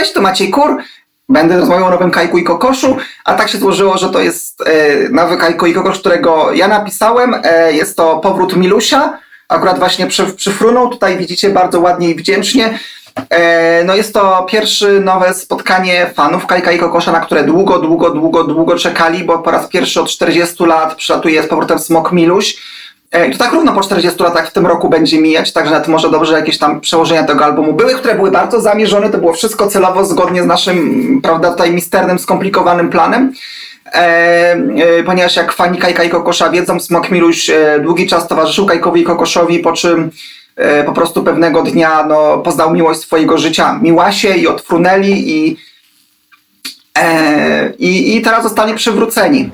Cześć, to Maciej Kur. Będę rozmawiał o nowym Kajku i Kokoszu, a tak się złożyło, że to jest e, nowy Kajku i Kokosz, którego ja napisałem. E, jest to powrót Milusia. Akurat właśnie przy, przyfrunął. Tutaj widzicie bardzo ładnie i wdzięcznie. E, no jest to pierwsze nowe spotkanie fanów Kajka i Kokosza, na które długo, długo, długo, długo czekali, bo po raz pierwszy od 40 lat przylatuje z powrotem Smok Miluś. E, to tak równo po 40 latach w tym roku będzie mijać, także nawet może dobrze jakieś tam przełożenia tego albumu były, które były bardzo zamierzone, to było wszystko celowo zgodnie z naszym, prawda, tutaj misternym, skomplikowanym planem. E, e, ponieważ jak fani Kajka i Kokosza wiedzą, Smok Miluś e, długi czas towarzyszył Kajkowi i Kokoszowi, po czym e, po prostu pewnego dnia no, poznał miłość swojego życia, Miłasie i odfrunęli i, e, i, i teraz zostali przywróceni.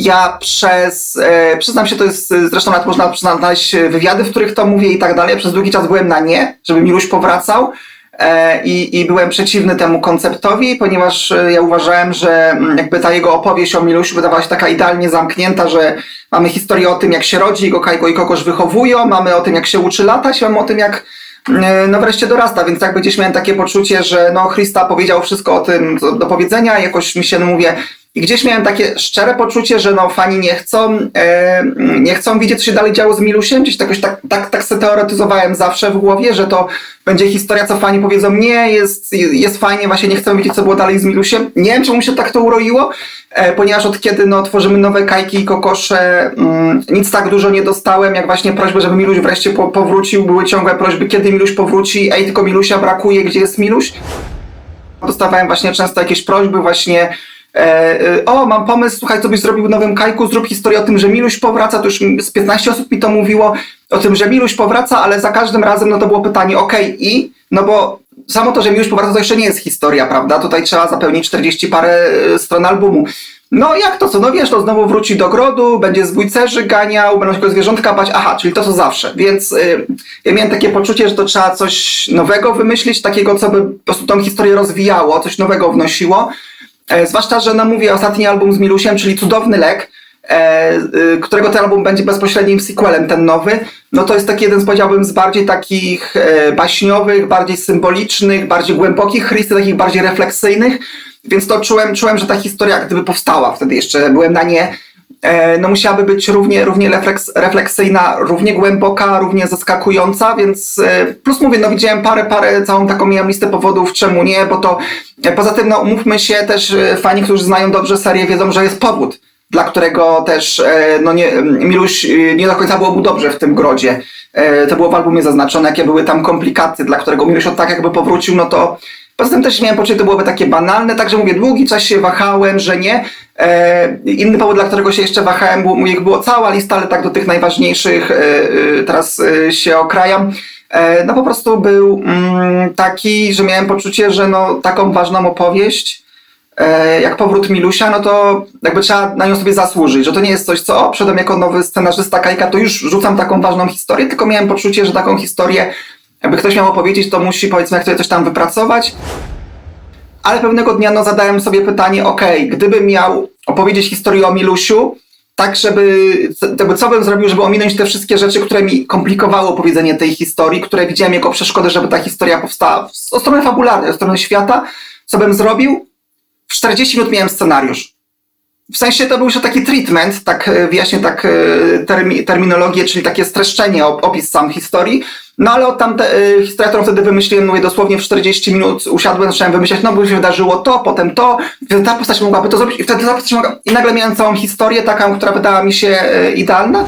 Ja przez, e, przyznam się, to jest, e, zresztą nawet można znaleźć wywiady, w których to mówię i tak dalej. Przez długi czas byłem na nie, żeby Miluś powracał e, i, i byłem przeciwny temu konceptowi, ponieważ e, ja uważałem, że mm, jakby ta jego opowieść o Milusiu wydawała się taka idealnie zamknięta, że mamy historię o tym, jak się rodzi, jego Kajko i Kokosz wychowują, mamy o tym, jak się uczy latać, mamy o tym, jak e, no wreszcie dorasta, więc jakby gdzieś miałem takie poczucie, że no Christa powiedział wszystko o tym co do powiedzenia, jakoś mi się no mówię, i gdzieś miałem takie szczere poczucie, że no fani nie chcą, e, nie chcą widzieć, co się dalej działo z Milusiem. Gdzieś jakoś tak, tak, tak sobie teoretyzowałem zawsze w głowie, że to będzie historia, co fani powiedzą, nie, jest, jest fajnie, właśnie nie chcą wiedzieć, co było dalej z Milusiem. Nie wiem, czemu się tak to uroiło, e, ponieważ od kiedy no, tworzymy nowe kajki i kokosze, mm, nic tak dużo nie dostałem, jak właśnie prośby, żeby Miluś wreszcie po, powrócił. Były ciągłe prośby, kiedy Miluś powróci, ej, tylko Milusia brakuje, gdzie jest Miluś? Dostawałem właśnie często jakieś prośby właśnie E, e, o, mam pomysł, słuchaj, co byś zrobił w nowym kajku, zrób historię o tym, że Miluś powraca, to już z 15 osób mi to mówiło, o tym, że Miluś powraca, ale za każdym razem no to było pytanie, okej, i? No bo samo to, że Miluś powraca, to jeszcze nie jest historia, prawda? Tutaj trzeba zapełnić 40 parę e, stron albumu. No jak to co? No wiesz, to znowu wróci do grodu, będzie z bójcerzy ganiał, będą się zwierzątka bać, aha, czyli to co zawsze. Więc y, ja miałem takie poczucie, że to trzeba coś nowego wymyślić, takiego, co by po prostu tą historię rozwijało, coś nowego wnosiło. E, zwłaszcza, że no mówię, ostatni album z Milusiem, czyli Cudowny Lek, e, y, którego ten album będzie bezpośrednim sequelem, ten nowy, no to jest taki jeden z, powiedziałbym, z bardziej takich e, baśniowych, bardziej symbolicznych, bardziej głębokich Christy, takich bardziej refleksyjnych, więc to czułem, czułem, że ta historia gdyby powstała, wtedy jeszcze. Byłem na nie, e, no musiałaby być równie, równie refleks, refleksyjna, równie głęboka, równie zaskakująca, więc e, plus mówię, no widziałem parę, parę, całą taką miałem listę powodów, czemu nie, bo to e, poza tym, no umówmy się też, e, fani, którzy znają dobrze serię, wiedzą, że jest powód, dla którego też, e, no nie, Miluś e, nie do końca było mu dobrze w tym grodzie. E, To było w albumie zaznaczone, jakie były tam komplikacje, dla którego Miluś od tak jakby powrócił, no to Poza tym też miałem poczucie, że to byłoby takie banalne, także mówię, długi czas się wahałem, że nie. E, inny powód, dla którego się jeszcze wahałem, było, jak było cała lista, ale tak do tych najważniejszych e, e, teraz e, się okrajam. E, no po prostu był mm, taki, że miałem poczucie, że no taką ważną opowieść, e, jak powrót Milusia, no to jakby trzeba na nią sobie zasłużyć, że to nie jest coś, co o, przyszedłem jako nowy scenarzysta Kajka, to już rzucam taką ważną historię, tylko miałem poczucie, że taką historię jakby ktoś miał opowiedzieć, to musi powiedzmy jak coś tam wypracować. Ale pewnego dnia no, zadałem sobie pytanie, okej, gdybym miał opowiedzieć historię o Milusiu, tak żeby, jakby co bym zrobił, żeby ominąć te wszystkie rzeczy, które mi komplikowały opowiedzenie tej historii, które widziałem jako przeszkodę, żeby ta historia powstała od strony fabularnej, od strony świata, co bym zrobił? W 40 minut miałem scenariusz. W sensie to był już taki treatment, tak e, wyjaśnię tak e, termi, terminologię, czyli takie streszczenie, op, opis sam historii. No ale od tamte, y, historia, którą wtedy wymyśliłem, mówię dosłownie w 40 minut usiadłem, zacząłem wymyślać, no bo się wydarzyło to, potem to, ta postać mogłaby to zrobić i wtedy ta postać mogła... I nagle miałem całą historię taką, która wydała mi się y, idealna.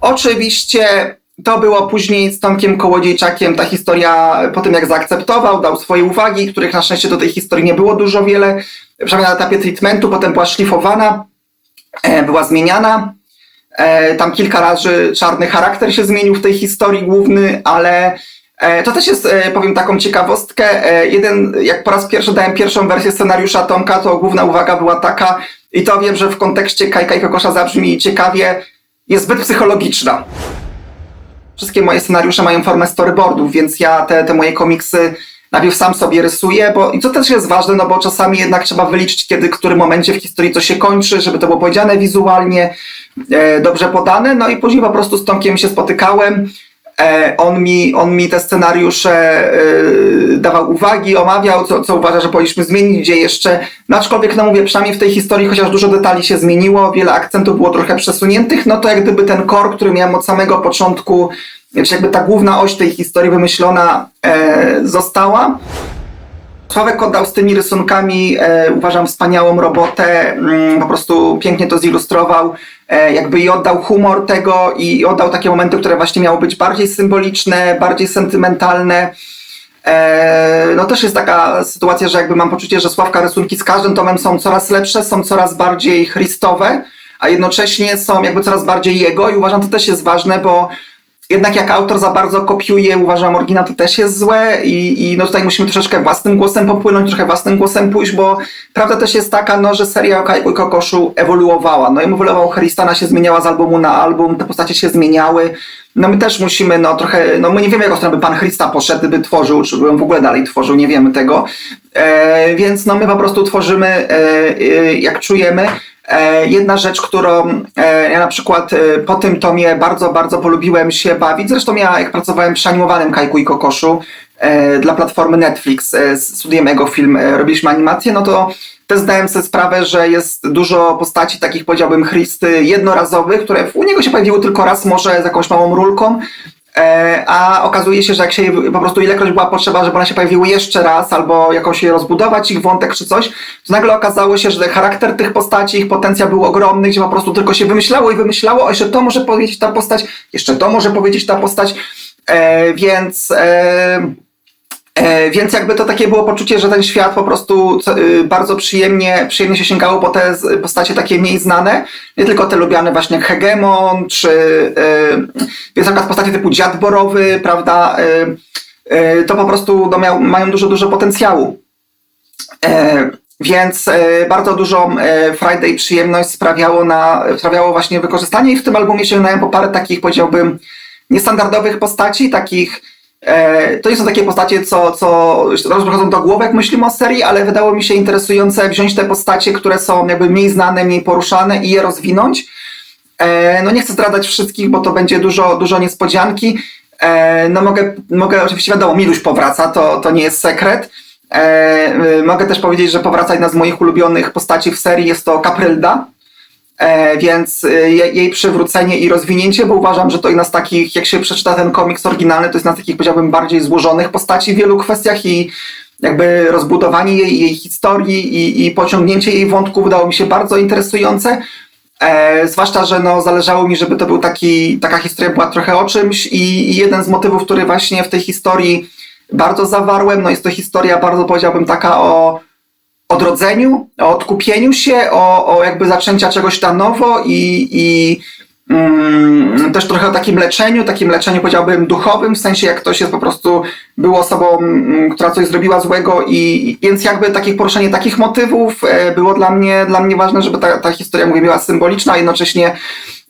Oczywiście to było później z Tomkiem Kołodziejczakiem, ta historia po tym jak zaakceptował, dał swoje uwagi, których na szczęście do tej historii nie było dużo wiele, przynajmniej na etapie treatmentu, potem była szlifowana, e, była zmieniana. E, tam kilka razy czarny charakter się zmienił w tej historii główny, ale e, to też jest, e, powiem taką ciekawostkę. Jeden, jak po raz pierwszy dałem pierwszą wersję scenariusza Tomka, to główna uwaga była taka, i to wiem, że w kontekście Kajka i Kokosza zabrzmi ciekawie, jest zbyt psychologiczna. Wszystkie moje scenariusze mają formę storyboardów, więc ja te, te moje komiksy najpierw sam sobie rysuję, bo i co też jest ważne, no bo czasami jednak trzeba wyliczyć, kiedy, w którym momencie w historii to się kończy, żeby to było powiedziane wizualnie, dobrze podane, no i później po prostu z Tomkiem się spotykałem E, on, mi, on mi te scenariusze e, dawał uwagi, omawiał, co, co uważa, że powinniśmy zmienić, gdzie jeszcze. No aczkolwiek, no mówię, przynajmniej w tej historii, chociaż dużo detali się zmieniło, wiele akcentów było trochę przesuniętych, no to jak gdyby ten core, który miałem od samego początku, czy jakby ta główna oś tej historii wymyślona e, została. Sławek oddał z tymi rysunkami, e, uważam, wspaniałą robotę, mm, po prostu pięknie to zilustrował, e, jakby i oddał humor tego i oddał takie momenty, które właśnie miały być bardziej symboliczne, bardziej sentymentalne. E, no też jest taka sytuacja, że jakby mam poczucie, że Sławka rysunki z każdym tomem są coraz lepsze, są coraz bardziej christowe, a jednocześnie są jakby coraz bardziej jego i uważam, to też jest ważne, bo jednak jak autor za bardzo kopiuje, uważam, oryginał to też jest złe i, i no tutaj musimy troszeczkę własnym głosem popłynąć, trochę własnym głosem pójść, bo prawda też jest taka, no, że seria o Kajku i Kokoszu ewoluowała. No ewoluował Haristana się zmieniała z albumu na album, te postacie się zmieniały. No my też musimy, no trochę, no my nie wiemy, jaką stronę by Pan Christa poszedł, gdyby tworzył, czy by on w ogóle dalej tworzył, nie wiemy tego. E, więc no my po prostu tworzymy, e, e, jak czujemy. E, jedna rzecz, którą e, ja na przykład e, po tym tomie bardzo, bardzo polubiłem się bawić, zresztą ja jak pracowałem przy animowanym Kajku i Kokoszu dla platformy Netflix z studiem Ego Film robiliśmy animację, no to też zdałem sobie sprawę, że jest dużo postaci takich powiedziałbym Christy jednorazowych, które u niego się pojawiły tylko raz może z jakąś małą rulką, a okazuje się, że jak się po prostu ilekroć była potrzeba, żeby one się pojawiły jeszcze raz, albo jakoś je rozbudować, ich wątek czy coś, to nagle okazało się, że charakter tych postaci, ich potencjał był ogromny, gdzie po prostu tylko się wymyślało i wymyślało, a jeszcze to może powiedzieć ta postać, jeszcze to może powiedzieć ta postać, e, więc... E, E, więc jakby to takie było poczucie, że ten świat po prostu y, bardzo przyjemnie, przyjemnie się sięgało po te postacie takie mniej znane, nie tylko te lubiane właśnie jak Hegemon, czy y, więc na postacie typu Dziad Borowy, prawda, y, to po prostu no, miał, mają dużo, dużo potencjału. E, więc bardzo dużą Friday i przyjemność sprawiało, na, sprawiało właśnie wykorzystanie i w tym albumie sięgnąłem po parę takich, powiedziałbym, niestandardowych postaci, takich E, to nie są takie postacie, co, co rozchodzą do głowy, jak myślimy o serii, ale wydało mi się interesujące wziąć te postacie, które są jakby mniej znane, mniej poruszane i je rozwinąć. E, no nie chcę zdradzać wszystkich, bo to będzie dużo, dużo niespodzianki. E, no mogę, mogę oczywiście wiadomo, Miluś powraca, to, to nie jest sekret. Mogę też powiedzieć, że powraca jedna z moich ulubionych postaci w serii, jest to Kaprylda. E, więc e, jej przywrócenie i rozwinięcie, bo uważam, że to jedna z takich, jak się przeczyta ten komiks oryginalny, to jest z takich, powiedziałbym, bardziej złożonych postaci w wielu kwestiach i jakby rozbudowanie jej, jej historii i, i pociągnięcie jej wątków wydało mi się bardzo interesujące. E, zwłaszcza, że no, zależało mi, żeby to był taki, taka historia była trochę o czymś i, i jeden z motywów, który właśnie w tej historii bardzo zawarłem, no jest to historia bardzo powiedziałbym taka o odrodzeniu, o odkupieniu się, o, o jakby zaczęcia czegoś na nowo i, i mm, też trochę o takim leczeniu, takim leczeniu powiedziałbym duchowym, w sensie jak ktoś jest po prostu, był osobą, mm, która coś zrobiła złego i więc jakby takie poruszenie takich motywów e, było dla mnie, dla mnie ważne, żeby ta, ta historia, mówię, była symboliczna, a jednocześnie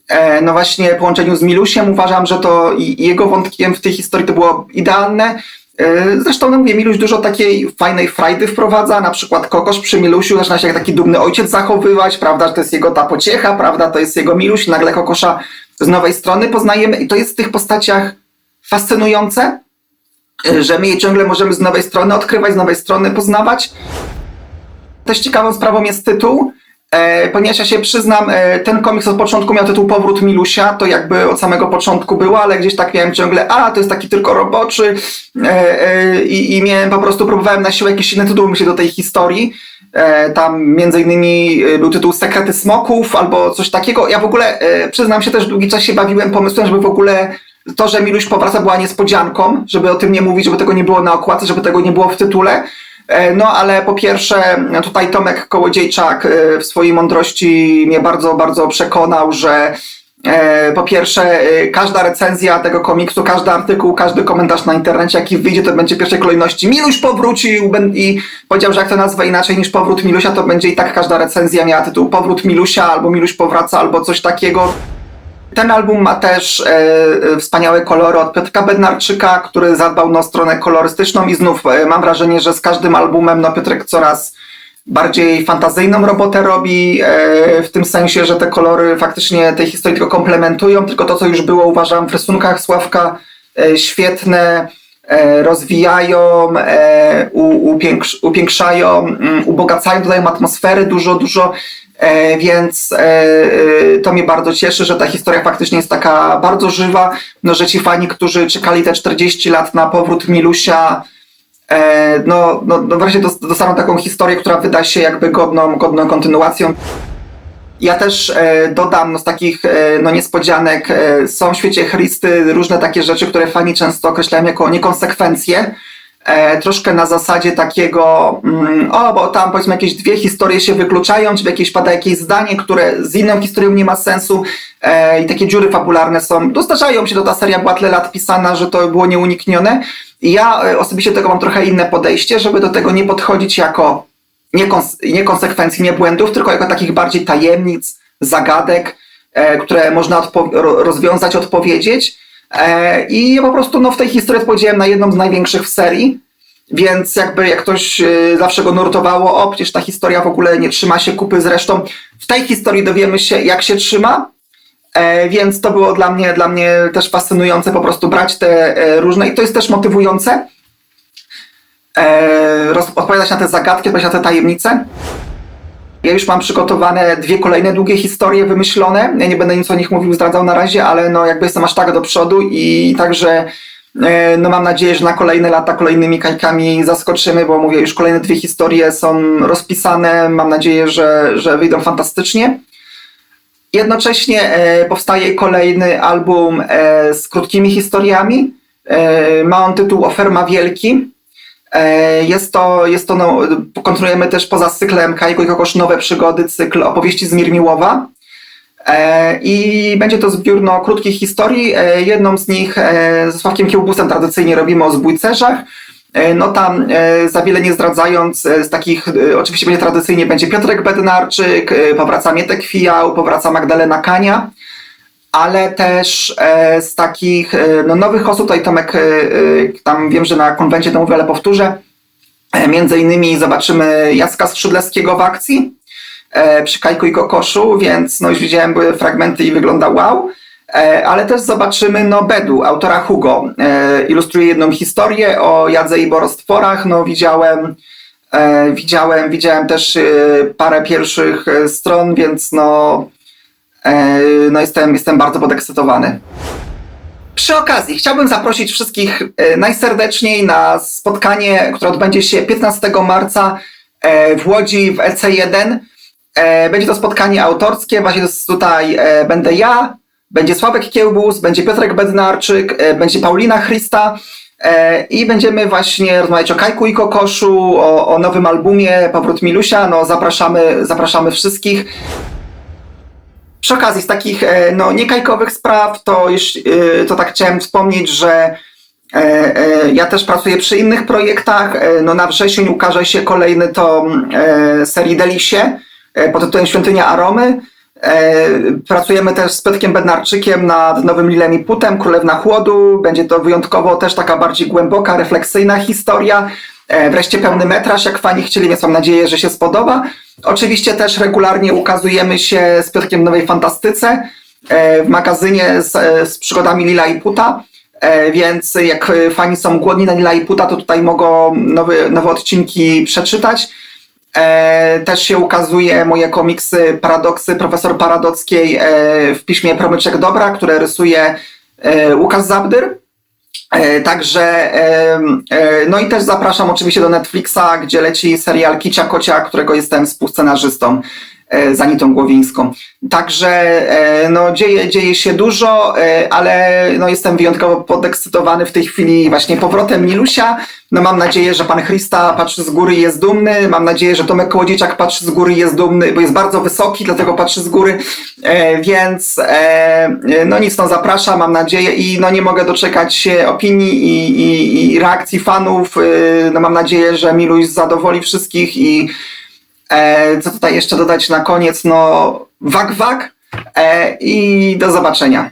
e, no właśnie połączeniu z Milusiem uważam, że to jego wątkiem w tej historii to było idealne. E, zresztą, no mówię, Miluś dużo takiej fajnej frajdy wprowadza, na przykład Kokosz przy Milusiu zaczyna się jak taki dumny ojciec zachowywać, prawda, że to jest jego ta pociecha, prawda, to jest jego Miluś, nagle Kokosza z nowej strony poznajemy i to jest w tych postaciach fascynujące, e, że my je ciągle możemy z nowej strony odkrywać, z nowej strony poznawać. Też ciekawą sprawą jest tytuł, ponieważ ja się przyznam, e, ten komiks od początku miał tytuł Powrót Milusia, to jakby od samego początku było, ale gdzieś tak miałem ciągle, a to jest taki tylko roboczy e, i, i miałem po prostu, próbowałem na siłę jakiś inny tytuł myśleć do tej historii. Tam między innymi był tytuł Sekrety Smoków albo coś takiego. Ja w ogóle przyznam się też długi czas się bawiłem pomysłem, żeby w ogóle to, że Miluś powraca była niespodzianką, żeby o tym nie mówić, żeby tego nie było na okładce, żeby tego nie było w tytule. E, no ale po pierwsze, tutaj Tomek Kołodziejczak e, w swojej mądrości mnie bardzo, bardzo przekonał, że e, po pierwsze, każda recenzja tego komiksu, każdy artykuł, każdy komentarz na internecie, jaki wyjdzie, to będzie w pierwszej kolejności Miluś powrócił i powiedział, że jak to nazwę inaczej niż powrót Milusia, to będzie i tak każda recenzja miała tytuł Powrót Milusia, albo Miluś powraca, albo coś takiego. Ten album ma też e, e, wspaniałe kolory od Piotrka Bednarczyka, który zadbał na stronę kolorystyczną i znów e, mam wrażenie, że z każdym albumem no, Piotrek coraz bardziej fantazyjną robotę robi, e, w tym sensie, że te kolory faktycznie tej historii tylko komplementują, tylko to, co już było uważam w rysunkach Sławka e, świetne, e, rozwijają, e, upiększ, upiększają, mm, ubogacają, dodają atmosfery dużo, dużo, więc e, e, to mnie bardzo cieszy, że ta historia faktycznie jest taka bardzo żywa, no, że ci fani, którzy czekali te 40 lat na powrót Milusia, e, no, no, no wreszcie dos- dostaną taką historię, która wyda się jakby godną, godną kontynuacją. Ja też e, dodam no, z takich e, no, niespodzianek, e, są w świecie Christy różne takie rzeczy, które fani często określają jako niekonsekwencje. E, troszkę na zasadzie takiego, mm, o, bo tam powiedzmy jakieś dwie historie się wykluczają, czy jakieś pada jakieś zdanie, które z inną historią nie ma sensu e, i takie dziury fabularne są. Dostarzają się, to ta seria była tyle lat pisana, że to było nieuniknione. I ja e, osobiście do tego mam trochę inne podejście, żeby do tego nie podchodzić jako nie, kons- nie nie błędów, tylko jako takich bardziej tajemnic, zagadek, e, które można odpo- ro- rozwiązać, odpowiedzieć. E, I ja po prostu no, w tej historii odpowiedziałem na jedną z największych w serii. Więc jakby jak ktoś e, zawsze go nurtowało, o przecież ta historia w ogóle nie trzyma się kupy, zresztą w tej historii dowiemy się jak się trzyma, E, więc to było dla mnie, dla mnie też fascynujące po prostu brać te różne i to jest też motywujące roz, odpowiadać na te zagadki, odpowiadać na te tajemnice. Ja już mam przygotowane dwie kolejne długie historie wymyślone. Ja nie będę nic o nich mówił, zdradzał na razie, ale no jakby jestem aż tak do przodu i także e, no mam nadzieję, że na kolejne lata kolejnymi kajkami zaskoczymy, bo mówię, już kolejne dwie historie są rozpisane. Mam nadzieję, że, że wyjdą fantastycznie. Jednocześnie e, powstaje kolejny album e, z krótkimi historiami. Ma on tytuł Oferma Wielki. E, Jest to, jest to no, kontynuujemy też poza cyklem Kajko i Kokosz nowe przygody, cykl opowieści z Mirmiłowa. E, I będzie to zbiór no, krótkich historii. E, Jedną z nich ze Sławkiem Kiełbusem tradycyjnie robimy o zbójcerzach. No tam za wiele nie zdradzając, z takich oczywiście będzie tradycyjnie będzie Piotrek Bednarczyk, powraca Mietek Fijał, powraca Magdalena Kania ale też e, z takich e, no, nowych osób, tutaj Tomek, e, tam wiem, że na konwencie to mówię, ale powtórzę, między innymi zobaczymy Jacka Skrzydlewskiego w akcji przy Kajku i Kokoszu, więc no już widziałem były fragmenty i wygląda wow. Ale też zobaczymy no Bedu, autora Hugo. Ilustruje jedną historię o Jadze i Borostworach. No widziałem, widziałem, widziałem też parę pierwszych stron, więc no No jestem, jestem bardzo podekscytowany. Przy okazji chciałbym zaprosić wszystkich e, najserdeczniej na spotkanie, które odbędzie się 15 marca e, w Łodzi w EC1. E, Będzie to spotkanie autorskie, właśnie tutaj e, będę ja, będzie Sławek Kiełbus, będzie Piotrek Bednarczyk, e, będzie Paulina Christa e, i będziemy właśnie rozmawiać o Kajku i Kokoszu, o, o nowym albumie Powrót Milusia. No zapraszamy, zapraszamy wszystkich. Przy okazji z takich e, no, niekajkowych spraw, to, już, e, to tak chciałem wspomnieć, że e, ja też pracuję przy innych projektach. No, na wrzesień ukaże się kolejny tom e, serii Delisie pod tytułem Świątynia Aromy. Pracujemy też z Petkiem Bednarczykiem nad nowym Lilem i Putem, Królewna Chłodu. Będzie to wyjątkowo też taka bardziej głęboka, refleksyjna historia. Wreszcie pełny metraż, jak fani chcieli, więc mam nadzieję, że się spodoba. Oczywiście też regularnie ukazujemy się z Piotrkiem Nowej Fantastyce e, w magazynie z, e, z przygodami Lila i Puta. E, Więc jak fani są głodni na Lila i Puta, to tutaj mogą nowe, nowe odcinki przeczytać. Też się ukazuje moje komiksy Paradoksy profesor Paradockiej w piśmie Promyczek Dobra, które rysuje Łukasz Zabdyr. E, Także, e, no i też zapraszam oczywiście do Netflixa, gdzie leci serial Kicia Kocia, którego jestem współscenarzystą z Anitą Głowińską. Także e, no, dzieje, dzieje się dużo, e, ale no, jestem wyjątkowo podekscytowany w tej chwili właśnie powrotem Milusia. No, mam nadzieję, że pan Christa patrzy z góry i jest dumny. Mam nadzieję, że Tomek Kołodziejczak patrzy z góry i jest dumny, bo jest bardzo wysoki, dlatego patrzy z góry. E, Więc e, no nic, no zapraszam, mam nadzieję i no nie mogę doczekać się opinii i, i, i reakcji fanów. E, No mam nadzieję, że Miluś zadowoli wszystkich i e, co tutaj jeszcze dodać na koniec, no wak wak e, i do zobaczenia.